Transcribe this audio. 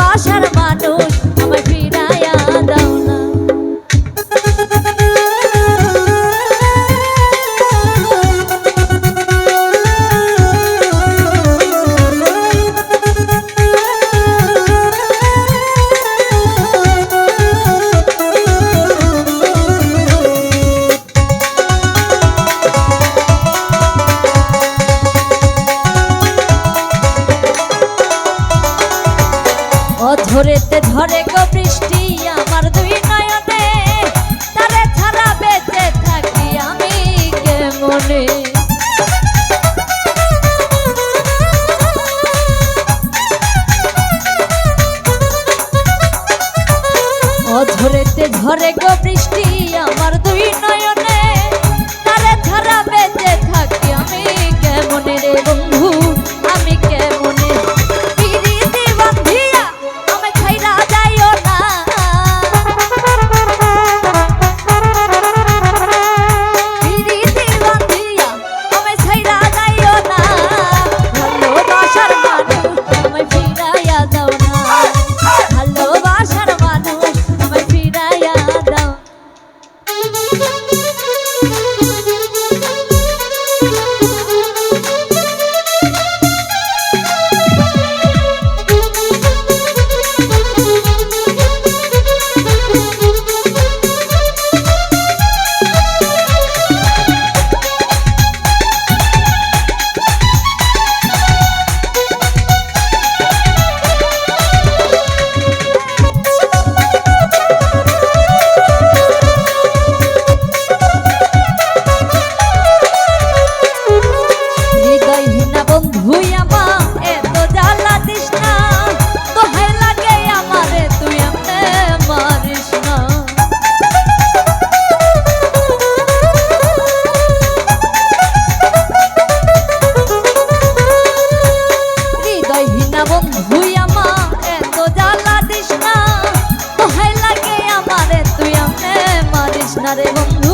ভালোবাসার মানুষ। ঘরে গো বৃষ্টি আমার দুই না রে